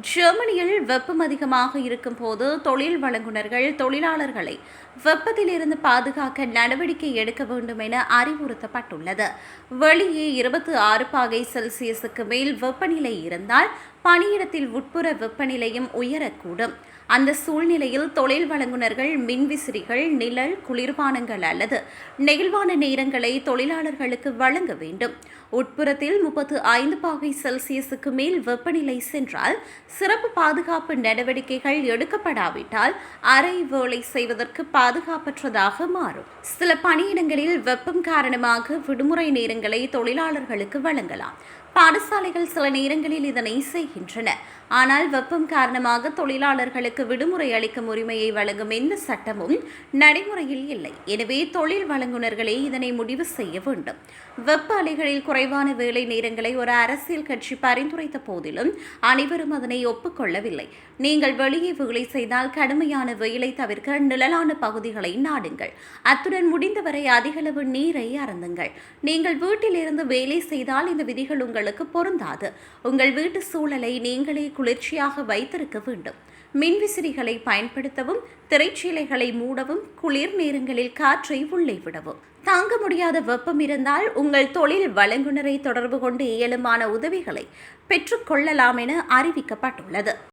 ஜெர்மனியில் வெப்பம் அதிகமாக இருக்கும் போது தொழில் வழங்குனர்கள் தொழிலாளர்களை வெப்பத்திலிருந்து பாதுகாக்க நடவடிக்கை எடுக்க வேண்டும் என அறிவுறுத்தப்பட்டுள்ளது. வெளியே இருபத்தி ஆறு பாகை செல்சியஸுக்கு மேல் வெப்பநிலை இருந்தால் பணியிடத்தில் உட்புற வெப்பநிலையும் உயரக்கூடும். அந்த சூழ்நிலையில் தொழில் வழங்குனர்கள் மின்விசிறிகள் நிழல் குளிர்பானங்கள் அல்லது நெகிழ்வான நேரங்களை தொழிலாளர்களுக்கு வழங்க வேண்டும். உட்புறத்தில் முப்பத்து ஐந்து பாகை செல்சியஸுக்கு மேல் வெப்பநிலை சென்றால் சிறப்பு பாதுகாப்பு நடவடிக்கைகள் எடுக்கப்படாவிட்டால் அரை வேலை செய்வதற்கு பாதுகாப்பற்றதாக மாறும். சில பணியிடங்களில் வெப்பம் காரணமாக விடுமுறை நேரங்களை தொழிலாளர்களுக்கு வழங்கலாம். பாடசாலைகள் சில நேரங்களில் இதனை செய்கின்றன. ஆனால் வெப்பம் காரணமாக தொழிலாளர்களுக்கு விடுமுறை அளிக்கும் உரிமையை வழங்கும் எந்த சட்டமும் நடைமுறையில் இல்லை. எனவே தொழில் வழங்குனர்களே இதனை முடிவு செய்ய வேண்டும். வெப்ப அலைகளில் குறைவான வேலை நேரங்களை ஒரு அரசியல் கட்சி பரிந்துரைத்த போதிலும் அனைவரும் அதனை ஒப்புக்கொள்ளவில்லை. நீங்கள் வெளியே வேலை செய்தால் கடுமையான வெயிலை தவிர்க்க நிழலான பகுதிகளை நாடுங்கள். அத்துடன் முடிந்தவரை அதிகளவு நீரை அருந்துங்கள். நீங்கள் வீட்டிலிருந்து வேலை செய்தால் இந்த விதிகள் உங்கள் உங்களுக்கு பொருந்தாது. உங்கள் வீட்டு சூழலை நீங்களே குளிர்ச்சியாக வைத்திருக்க வேண்டும். மின்விசிறிகளை பயன்படுத்தவும் திரைச்சீலைகளை மூடவும் குளிர் நேரங்களில் காற்றை உள்ளே விடவும். தாங்க முடியாத வெப்பம் இருந்தால் உங்கள் தொழில் வழங்குனரை தொடர்பு கொண்டு இயலுமான உதவிகளை பெற்றுக்கொள்ளலாம் என அறிவிக்கப்பட்டுள்ளது.